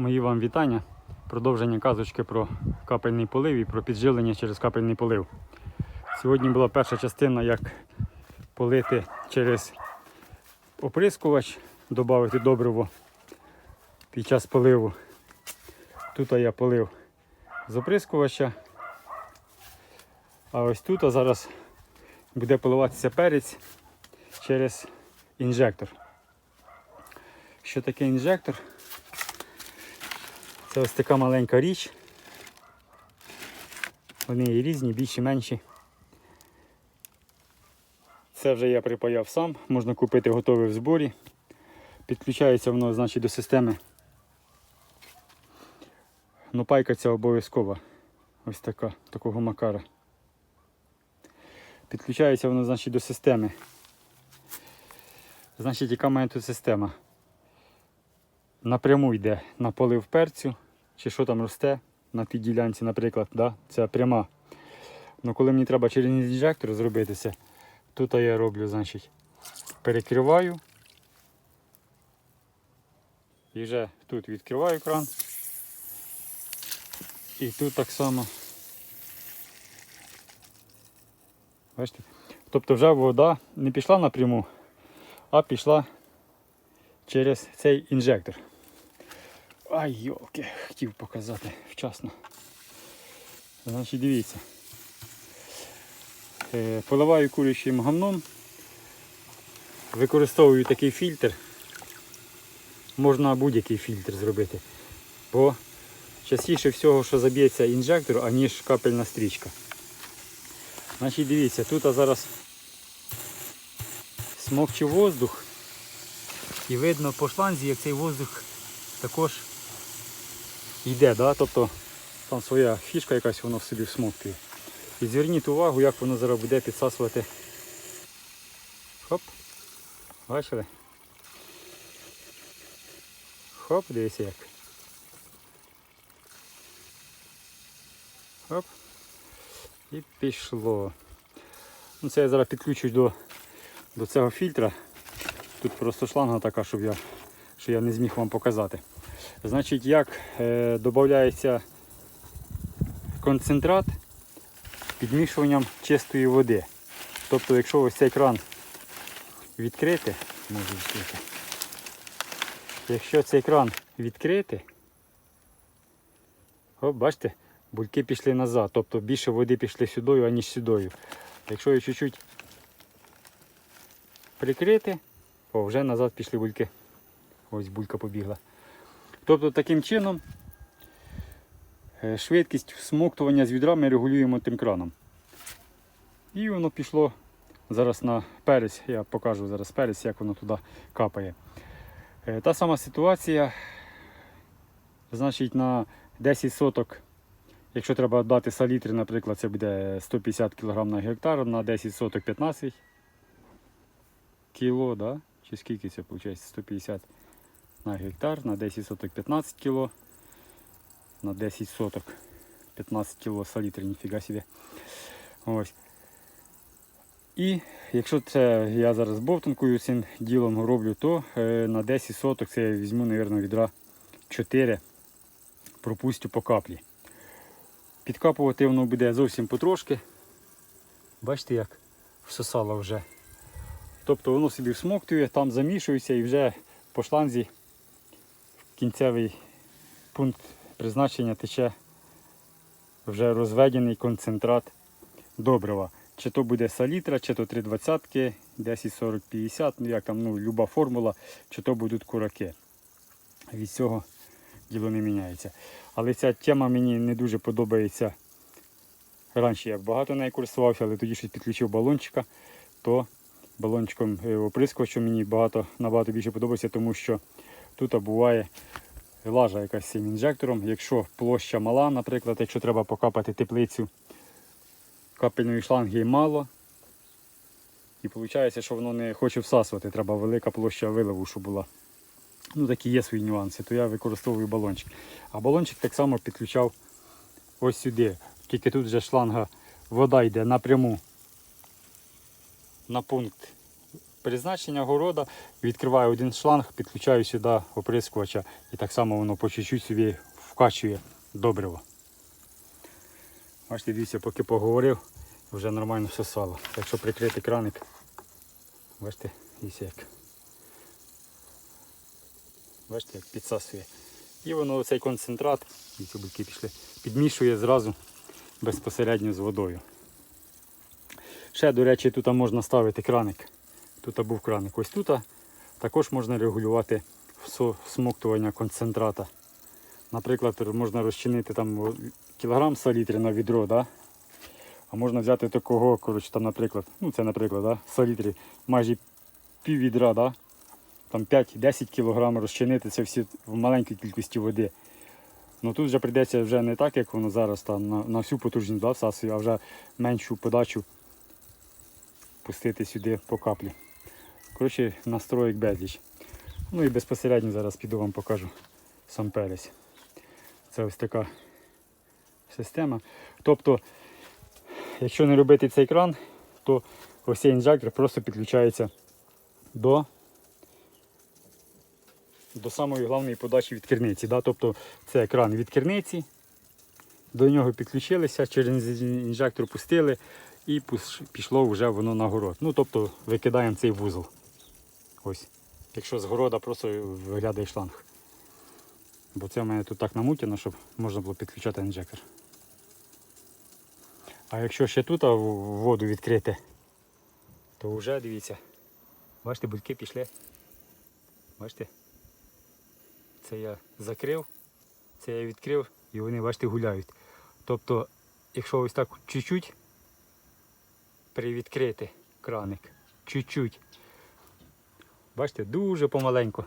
Мої вам вітання. Продовження казочки про капельний полив і про підживлення через капельний полив. Сьогодні була перша частина, як полити через оприскувач, додати добриво під час поливу. Тут я полив з оприскувача. А ось тут зараз буде поливатися перець через інжектор. Що таке інжектор? Це ось така маленька річ. Вони є різні, більші, менші. Це вже я припаяв сам, можна купити готове в зборі. Підключається воно значить, до системи. Ну, пайка ця обов'язкова. Ось така, такого макара. Підключається воно значить, до системи. Значить, яка має тут система? напряму йде на полив перцю, чи що там росте на тій ділянці, наприклад, да? це пряма. Ну коли мені треба через інжектор зробити це, тут я роблю, значить, перекриваю. І вже тут відкриваю кран. І тут так само. Бачите? Тобто вже вода не пішла напряму, а пішла через цей інжектор. Ай, йолки, хотів показати вчасно. Значить, дивіться. Е, Поливаю курячим гамном. Використовую такий фільтр. Можна будь-який фільтр зробити. Бо частіше всього, що заб'ється інжектор, аніж капельна стрічка. Значить, дивіться, тут зараз смокче воздух. І видно по шланзі, як цей воздух також йде. Да? Тобто там своя фішка якась воно в собі всмоктує. І зверніть увагу, як воно зараз буде підсасувати. Хоп. Бачили? Хоп, дивіться як. Хоп. І пішло. Ну, Це я зараз підключу до, до цього фільтра. Тут просто шланга така, щоб я, що я не зміг вам показати. Значить, як е, додається концентрат підмішуванням чистої води. Тобто, якщо ось цей кран відкрити, можу відкрити. Якщо цей кран відкрити, о, бачите, бульки пішли назад, тобто більше води пішли сюди, аніж сюди. Якщо її чуть-чуть прикрити, о, вже назад пішли бульки. Ось булька побігла. Тобто таким чином е, швидкість всмоктування з відра ми регулюємо тим краном. І воно пішло зараз на перець, я покажу зараз перець, як воно туди капає. Е, Та сама ситуація, значить, на 10 соток, якщо треба дати салітри, наприклад, це буде 150 кг на гектар, на 10 соток 15 кіло, да? чи скільки це виходить? 150 на гектар, на 10 соток 15 кіло, на 10 соток 15 кіло салітри, ніфіга собі. Ось. І якщо це я зараз бовтанкою цим ділом роблю, то е, на 10 соток це я візьму, мабуть, відра 4, пропустю по каплі. Підкапувати воно буде зовсім потрошки. Бачите, як всосало вже. Тобто воно собі всмоктує, там замішується і вже по шланзі кінцевий пункт призначення тече вже розведений концентрат добрива. Чи то буде салітра, чи то 320, 10, 40, 50, ну як там, ну, люба формула, чи то будуть кураки. Від цього діло не міняється. Але ця тема мені не дуже подобається. Раніше я багато нею користувався, але тоді щось підключив балончика, то балончиком е, оприскувачем мені багато, набагато більше подобається, тому що тут буває лажа якась з цим інжектором. Якщо площа мала, наприклад, якщо треба покапати теплицю, капельної шланги мало. І виходить, що воно не хоче всасувати, треба велика площа виливу, щоб була. Ну, такі є свої нюанси, то я використовую балончик. А балончик так само підключав ось сюди. Тільки тут вже шланга, вода йде напряму на пункт призначення города, відкриваю один шланг, підключаю сюди оприскувача і так само воно по чуть-чуть собі вкачує добриво. Бачите, дивіться, поки поговорив, вже нормально все сало. Якщо прикрити краник, бачите, дивіться як. Бачите, як підсасує. І воно цей концентрат, дивіться, пішли, підмішує зразу безпосередньо з водою. Ще, до речі, тут можна ставити краник. Тут був краник. Ось тут також можна регулювати всмоктування концентрата. Наприклад, можна розчинити там кілограм салітри на відро, да? а можна взяти такого, коротше, там, наприклад, ну це, наприклад, да? салітри, майже пів відра, да? там 5-10 кілограм розчинити це всі в маленькій кількості води. Ну тут вже прийдеться вже не так, як воно зараз там на, на всю потужність да, всасує, а вже меншу подачу пустити сюди по каплі. Коротше, настроїк безліч. Ну і безпосередньо зараз піду вам покажу сам перець. Це ось така система. Тобто, якщо не робити цей кран, то ось цей інжектор просто підключається до, до самої головної подачі від керниці. Да? Тобто це кран від керниці, до нього підключилися, через інжектор пустили і пішло вже воно на город. Ну, тобто викидаємо цей вузол. Ось. Якщо з города просто виглядає шланг. Бо це в мене тут так намутено, щоб можна було підключати інжектор. А якщо ще тут воду відкрити, то вже дивіться. Бачите, бульки пішли. Бачите? Це я закрив, це я відкрив і вони, бачите, гуляють. Тобто, якщо ось так чуть-чуть привідкрити краник, чуть-чуть. Бачите, дуже помаленьку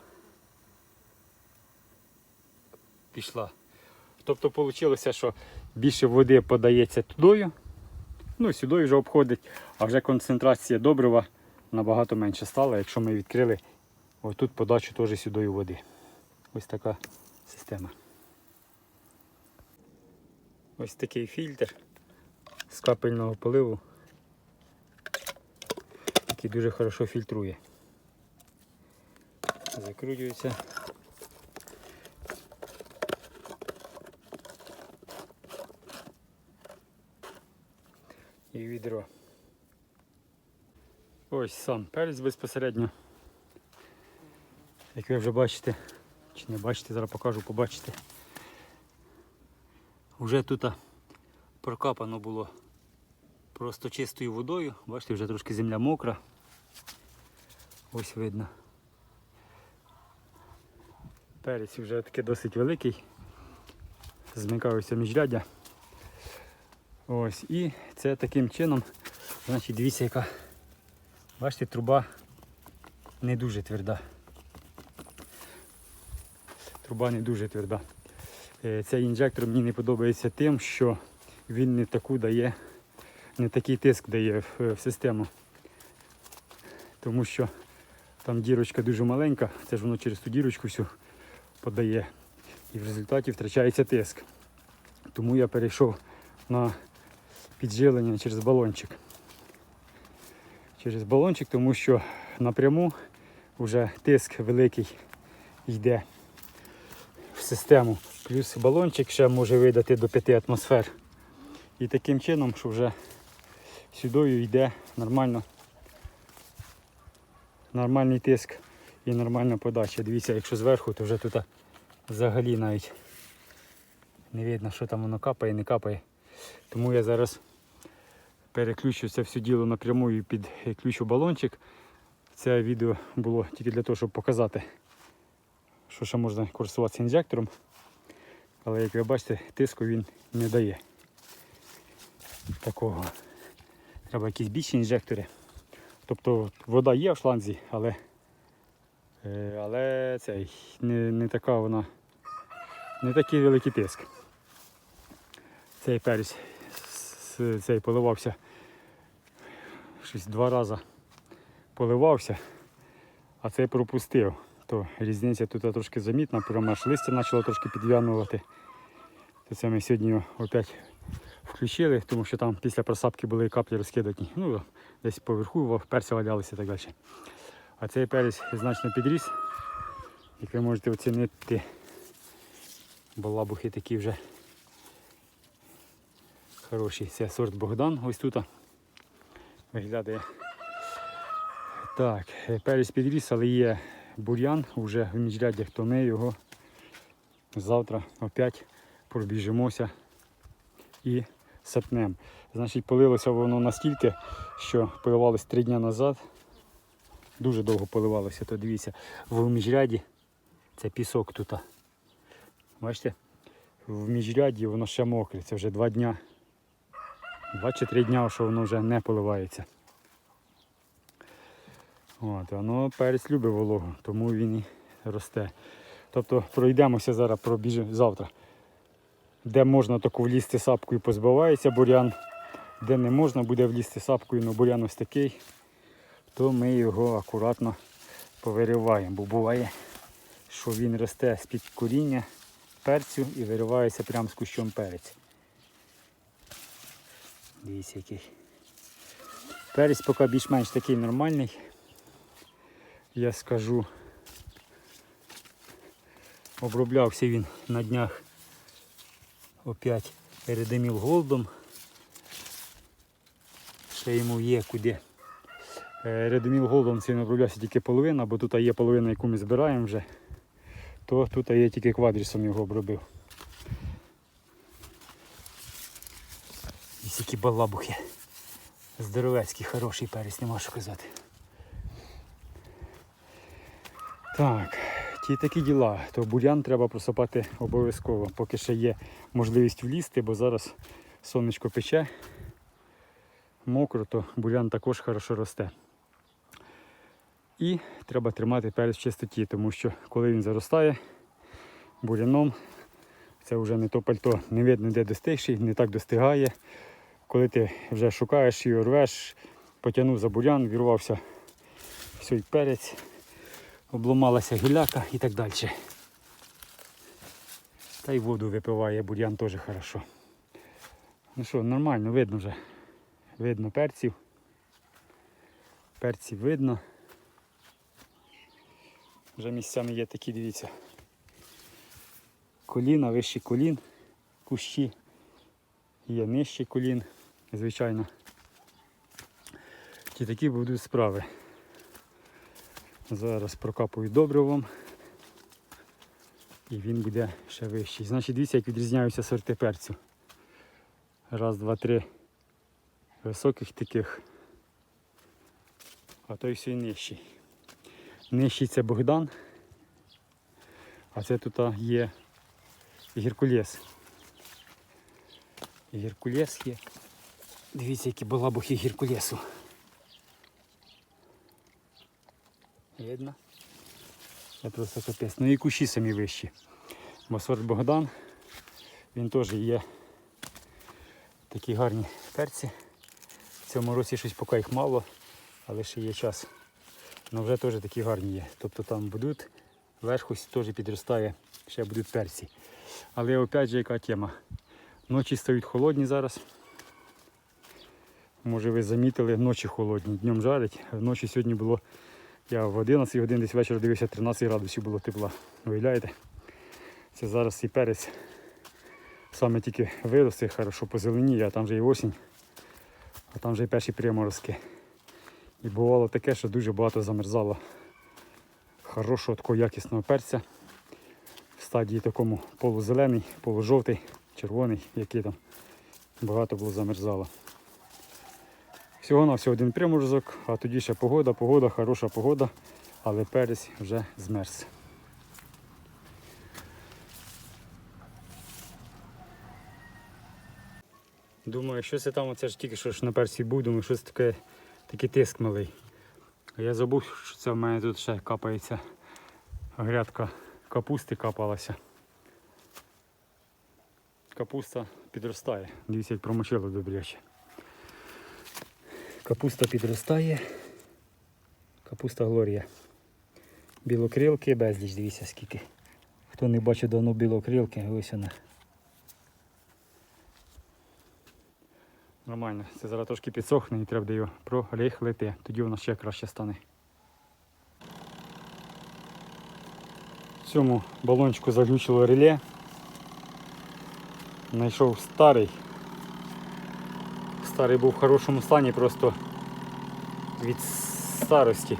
пішла. Тобто вийшло, що більше води подається тудою, ну і сюди вже обходить, а вже концентрація добрива набагато менше стала, якщо ми відкрили отут подачу теж сюди води. Ось така система. Ось такий фільтр з капельного поливу, який дуже хорошо фільтрує. Закручується. І відро. Ось сам перець безпосередньо. Як ви вже бачите, чи не бачите, зараз покажу, побачите. Уже тут прокапано було просто чистою водою. Бачите, вже трошки земля мокра. Ось видно. Перець вже таки досить великий. Змикаються міжряддя. Ось, і це таким чином, значить, дивіться, яка, бачите, труба не дуже тверда. Труба не дуже тверда. Е, Цей інжектор мені не подобається тим, що він не таку дає, не такий тиск дає в систему. Тому що там дірочка дуже маленька, це ж воно через ту дірочку всю подає. І в результаті втрачається тиск. Тому я перейшов на підживлення через балончик. Через балончик, тому що напряму вже тиск великий йде в систему. Плюс балончик ще може видати до 5 атмосфер. І таким чином, що вже сюди йде нормально, нормальний тиск і нормальна подача. Дивіться, якщо зверху, то вже тут взагалі навіть не видно, що там воно капає, не капає. Тому я зараз переключу це все діло напряму і підключу балончик. Це відео було тільки для того, щоб показати, що ще можна користуватися інжектором. Але як ви бачите, тиску він не дає. Такого. Треба якісь більші інжектори. Тобто вода є в шланзі, але, е, але цей, не, не така вона, не такий великий тиск. Цей перець цей поливався щось два рази поливався, а цей пропустив. То різниця тут трошки замітна, прямо аж листя почало трошки підв'янувати. То це ми сьогодні його опять включили, тому що там після просапки були каплі розкидані. Ну, десь поверху перці валялися і так далі. А цей перець значно підріс. Як ви можете оцінити, балабухи такі вже хороші. Це сорт Богдан, ось тут виглядає. Так, е, перець підріс, але є бур'ян вже в міжряддях, то ми його завтра опять пробіжимося і сапнем. Значить, полилося воно настільки, що поливалось три дні назад. Дуже довго поливалося, то дивіться, в міжряді це пісок тут. Бачите? В міжряді воно ще мокре, це вже два дня. Два чи три дня, що воно вже не поливається. От, воно перець любить вологу, тому він і росте. Тобто пройдемося зараз, пробіжимо завтра. Де можна таку влізти сапкою, позбивається бурян, де не можна буде влізти сапкою, але бурян ось такий, то ми його акуратно повириваємо. Бо буває, що він росте з-під коріння перцю і виривається прямо з кущом перець. Дивіться який. Перець поки більш-менш такий нормальний. Я скажу, оброблявся він на днях опять передимів голдом. Ще йому є куди. Е, Редоміл голдом це не оброблявся тільки половина, бо тут є половина, яку ми збираємо вже, то тут я тільки квадрісом його обробив. Ось які балабухи. Здоровецький, хороший перець, нема що казати. Так, ті такі діла, то бурян треба просипати обов'язково, поки ще є можливість влізти, бо зараз сонечко пече, мокро, то бурян також хорошо росте. І треба тримати перець в чистоті, тому що коли він заростає буряном, це вже не то пальто, не видно де достигший, не так достигає. Коли ти вже шукаєш його, рвеш, потягнув за бурян, вірвався всій перець, обломалася гіляка і так далі. Та й воду випиває бурян теж хорошо. Ну що, нормально, видно вже. Видно перців. Перців видно. Вже місцями є такі, дивіться. Коліна, вищі колін, кущі. Є нижчі колін, звичайно. Ті такі будуть справи. Зараз прокапую добривом. І він буде ще вищий. Значить, дивіться, як відрізняються сорти перцю. Раз, два, три високих таких. А той все нижчий. Це Богдан. А це тут є Геркулес. Геркулес є. Дивіться, які балабухи Геркулесу. Видно? Це просто капець. Ну і кущі самі вищі. Бо сорт Богдан, він теж є такі гарні перці. В цьому році щось поки їх мало, але ще є час. Ну вже теж такі гарні є. Тобто там будуть, верх теж підростає, ще будуть перці. Але опять же яка тема. Ночі стають холодні зараз. Може ви замітили, ночі холодні, днем жарить. Вночі сьогодні було, я в 11 годин десь вечора дивився, 13 градусів було тепла. Уявляєте? Це зараз і перець. Саме тільки виросте, хорошо позеленіє, а там вже і осінь, а там вже і перші приморозки. І бувало таке, що дуже багато замерзало хорошого такого якісного перця в стадії такому полузелений, полужовтий, червоний, який там багато було замерзало. Всього на всього один приморозок, а тоді ще погода, погода, хороша погода, але перець вже змерз. Думаю, що це там, оце ж тільки що ж на персі був, думаю, що це таке, такий тиск малий. Я забув, що це в мене тут ще капається грядка капусти капалася. Капуста підростає. Дивіться, як промочило добряче. Капуста підростає. Капуста Глорія. Білокрилки безліч, дивіться скільки. Хто не бачив давно білокрилки, ось вона. Нормально, це зараз трошки підсохне і треба його прорихлити, тоді воно ще краще стане. В цьому балончику заглючило реле. Знайшов старий. Старий був в хорошому стані, просто від старості.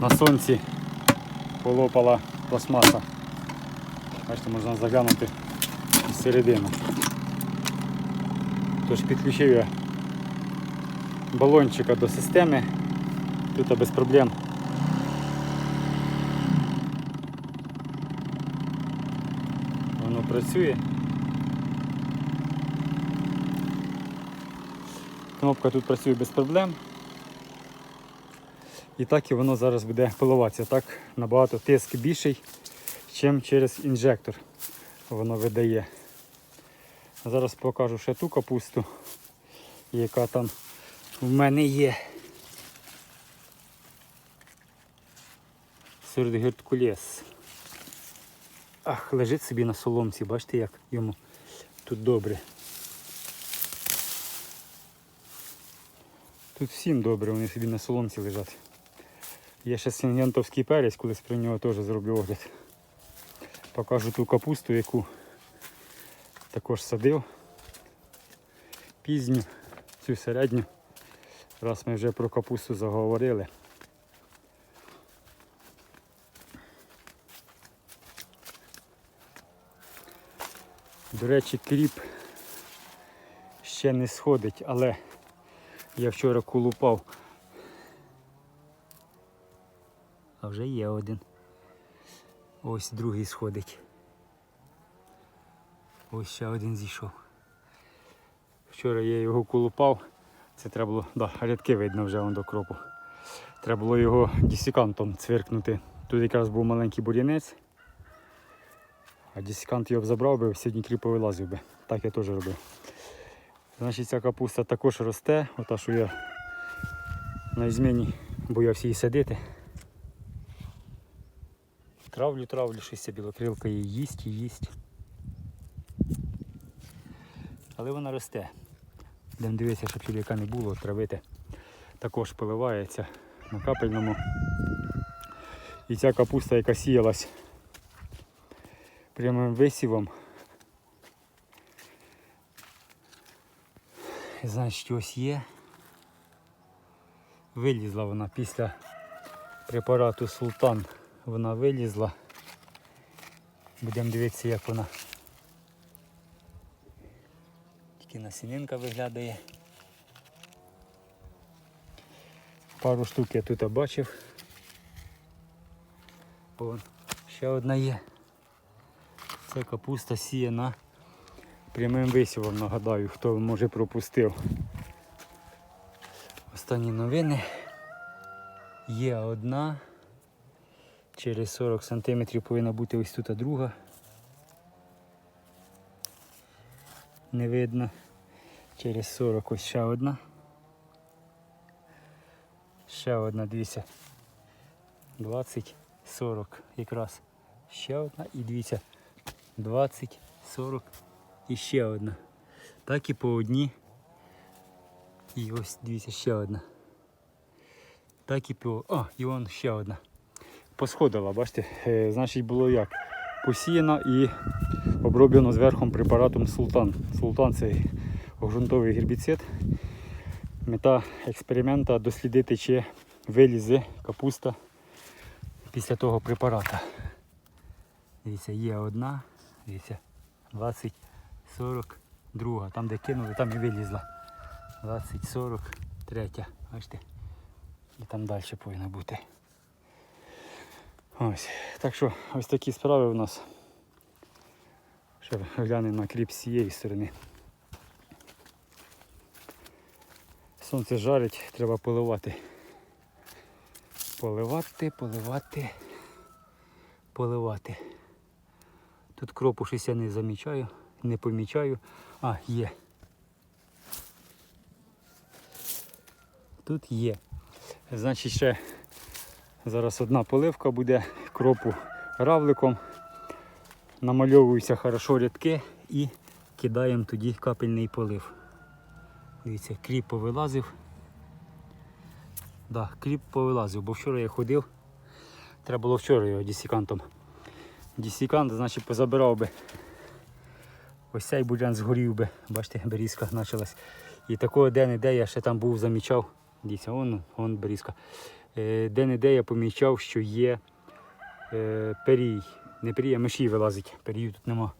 На сонці полопала пластмаса. Бачите, можна заглянути із середини. Тож підключив я балончика до системи. Тут без проблем. Воно працює. Кнопка тут працює без проблем. І так і воно зараз буде поливатися. Так набагато тиск більший, ніж через інжектор воно видає. Зараз покажу ще ту капусту, яка там в мене є. Серед герткулес. Ах, лежить собі на соломці, бачите, як йому тут добре. Тут всім добре, вони собі на соломці лежать. Є ще сингентовський перець, колись про нього теж зроблю огляд. Покажу ту капусту, яку також садив. Пізню, цю середню. Раз ми вже про капусту заговорили. До речі, кріп ще не сходить, але я вчора колупав. А вже є один. Ось другий сходить. Ось ще один зійшов. Вчора я його колупав. Це треба було, да, рядки видно вже до кропу. Треба було його дісікантом цвиркнути. Тут якраз був маленький бур'янець. А дісікант його б забрав би, сьогодні кріп вилазив би. Так я теж робив. Значить ця капуста також росте, ота, що я на зміні боявся її садити. Травлю, травлю, щось ця білокрилка її їсть і їсть. Але вона росте. Будемо дивитися, щоб чоловіка не було, травити. Також поливається на капельному. І ця капуста, яка сіялась прямим висівом. Значить, ось є. Вилізла вона після препарату Султан. Вона вилізла. Будемо дивитися, як вона. Тільки насінинка виглядає. Пару штук я тут бачив. Вон, ще одна є. Це капуста сіяна прямим висівом, нагадаю, хто може пропустив. Останні новини. Є одна. Через 40 см повинна бути ось тут друга. Не видно. Через 40 ось ще одна. Ще одна, дивіться. 20, 40 якраз. Ще одна і дивіться. 20, 40 і ще одна. Так і по одній. І ось дивіться ще одна. Так і по... О, і вон ще одна. Посходила, бачите, Е, значить було як? Посіяно і оброблено зверху препаратом Султан. Султан це ґрунтовий гербіцид. Мета експеримента дослідити, чи вилізе капуста після того препарата. Дивіться, є одна, дивіться, 20, 40, друга. Там де кинули, там і вилізла. 20, 40, третя. Бачите? І там далі повинна бути. Ось. Так що ось такі справи у нас. Ще глянемо на кліп з цієї сторони. Сонце жарить, треба поливати. Поливати, поливати, поливати. Тут кропу щось я не замічаю, не помічаю. А, є. Тут є. Значить, ще зараз одна поливка буде кропу равликом. Намальовуються хорошо рядки і кидаємо тоді капельний полив. Дивіться, кріп повилазив. Да, кріп повилазив, бо вчора я ходив. Треба було вчора його дісікантом дісікант, значить позабирав би. Ось цей бурян згорів би. Бачите, берізка почалась. І такого де-не-де я ще там був, замічав. Дивіться, вон, вон берізка. Де-не-де я помічав, що є е, перій. Не перій, а мишій вилазить. Перію тут нема.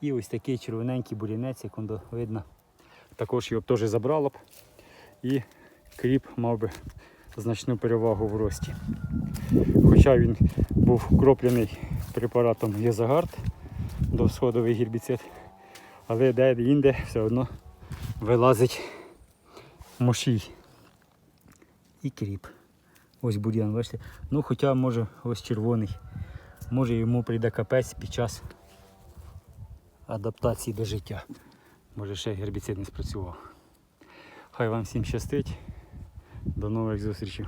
І ось такий червоненький бурянець, як воно видно. Також його б теж забрало б. І кріп мав би значну перевагу в рості. Хоча він був кроплений препаратом Єзагард до сходовий гербіцид, але де-інде все одно вилазить мошій і кріп. Ось бур'ян, бачите? Ну хоча може ось червоний. Може йому прийде капець під час адаптації до життя. Може ще гербіцид не спрацював. Хай вам всім щастить. До нових зустрічей.